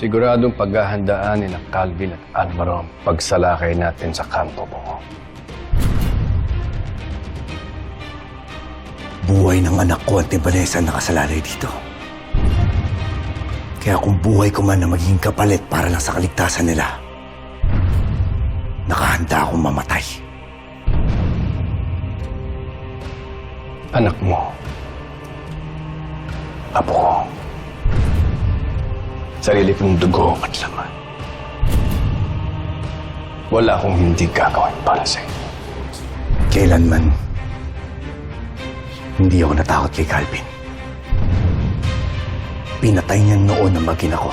Siguradong paghahandaan ni Calvin at Alvaro ang pagsalakay natin sa kampo mo. Buhay ng anak ko at ni Vanessa ang nakasalalay dito. Kaya kung buhay ko man na magiging kapalit para lang sa kaligtasan nila, nakahanda akong mamatay. Anak mo. Apo ko. Sarili kong dugo at laman. Wala akong hindi gagawin para sa inyo. Kailanman, hindi ako natakot kay Calvin. Pinatay niya noon ang magina ko.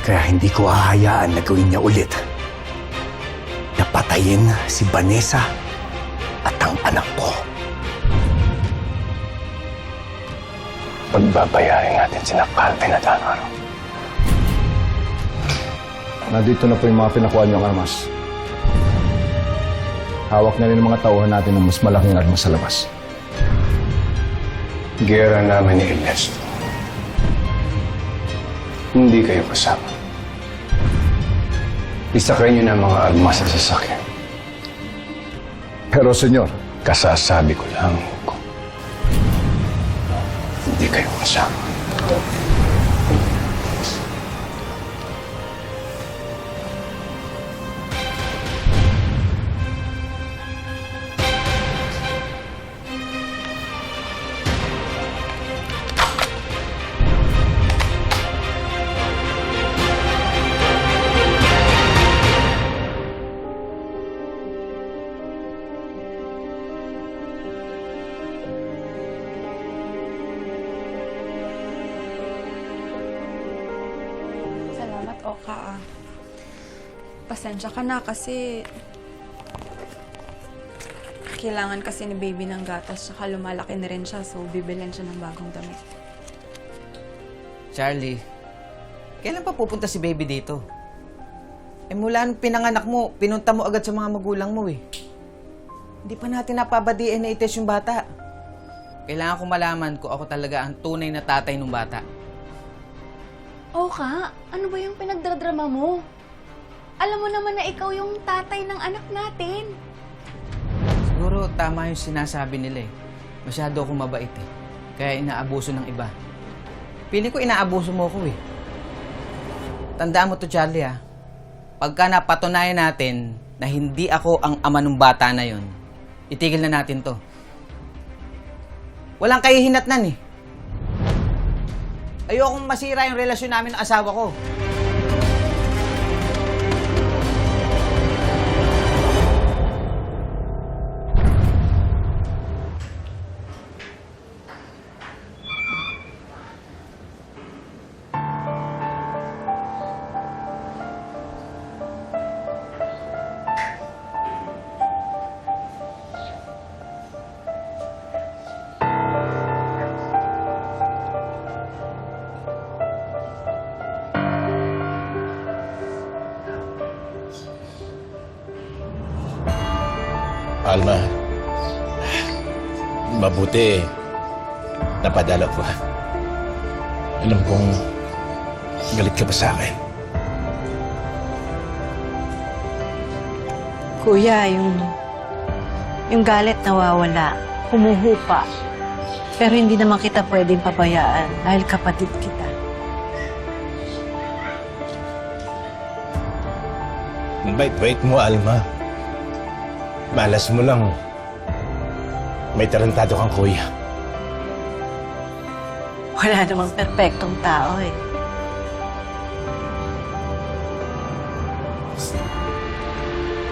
Kaya hindi ko hahayaan na gawin niya ulit. Napatayin si Vanessa at ang anak ko. Pagbabayarin natin sina Calvin at Alvaro. Nandito na po yung mga pinakuha niyong armas. Hawak na rin ng mga tauhan natin ng mas malaking armas sa labas. Gera namin ni Ernesto. Hindi kayo kasama. Isakay niyo na mga armas sa sasakyan. Pero senyor, Kasasabi ko lang kung hindi kayo kasama. Oka. ah. Pasensya ka na kasi... Kailangan kasi ni baby ng gatas tsaka lumalaki na rin siya so bibilan siya ng bagong damit. Charlie, kailan pa pupunta si baby dito? Eh mula nung pinanganak mo, pinunta mo agad sa mga magulang mo eh. Hindi pa natin napaba-DNA test yung bata. Kailangan ko malaman kung ako talaga ang tunay na tatay ng bata. Oka, ano ba yung pinagdradrama mo? Alam mo naman na ikaw yung tatay ng anak natin. Siguro tama yung sinasabi nila eh. Masyado akong mabait eh. Kaya inaabuso ng iba. Pili ko inaabuso mo ko eh. Tandaan mo to Charlie ah. Pagka napatunayan natin na hindi ako ang ama ng bata na yon, itigil na natin to. Walang kahihinatnan eh. Ayokong masira yung relasyon namin ng asawa ko. Alma, mabuti napadala ko. Alam kong galit ka pa sa akin. Kuya, yung, yung galit nawawala, humuhupa. Pero hindi naman kita pwedeng pabayaan dahil kapatid kita. Ang bait-bait mo, Alma. Malas mo lang. May tarantado kang kuya. Wala namang perpektong tao eh.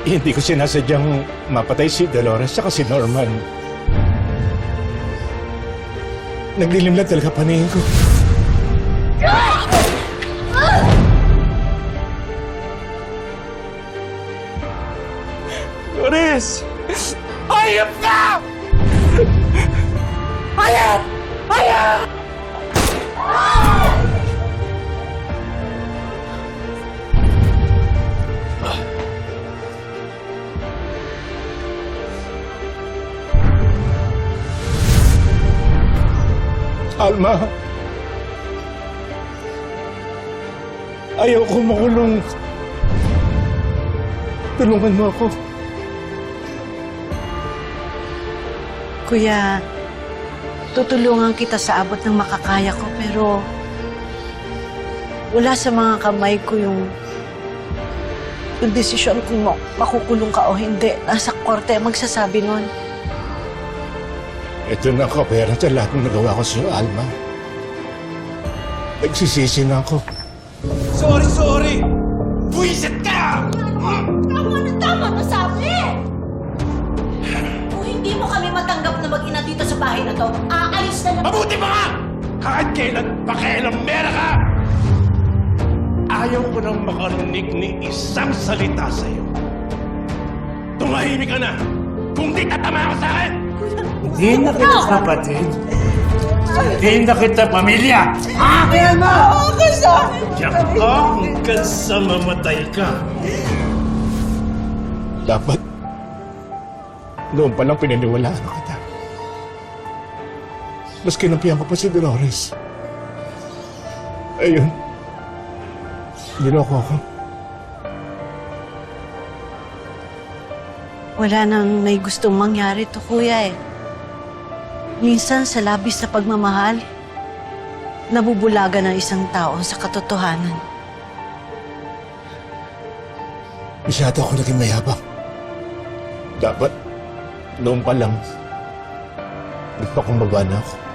Hindi ko sinasadyang mapatay si Dolores at si Norman. Naglilim lang talaga paningin ko. Dolores! Hayop ka! Hayop! Hayop! Alma! Ayaw ko makulong. Tulungan mo ako. Kuya, tutulungan kita sa abot ng makakaya ko pero wala sa mga kamay ko yung yung desisyon kung ma- makukulong ka o hindi. Nasa korte magsasabi nun. Ito na ako, pera sa lahat ng nagawa ko sa'yo, Alma. Nagsisisi na ako. Sorry, sorry! Buisit ka! Tama na tama na sabi! Mo kami matanggap na mag-ina dito sa bahay na to, aalis na lang. Mabuti pa nga! Kahit kailan pakialamera ka! Ayaw ko nang makarinig ni isang salita sa'yo. Tumahimik ka na! Kung di tatama ka sa akin! Hindi na kita kapatid. Hindi na kita pamilya. Diyak ka hanggang sa mamatay ka. Dapat, noon pa lang pinaniwalaan na kita. Mas kinampihan ko pa si Dolores. Ayun. Niloko ako. Wala nang may gustong mangyari to, kuya eh. Minsan sa labis na pagmamahal, nabubulaga ng isang tao sa katotohanan. Masyado ako naging mayabang. Dapat, noon pa lang, nagpakumbaba na ako.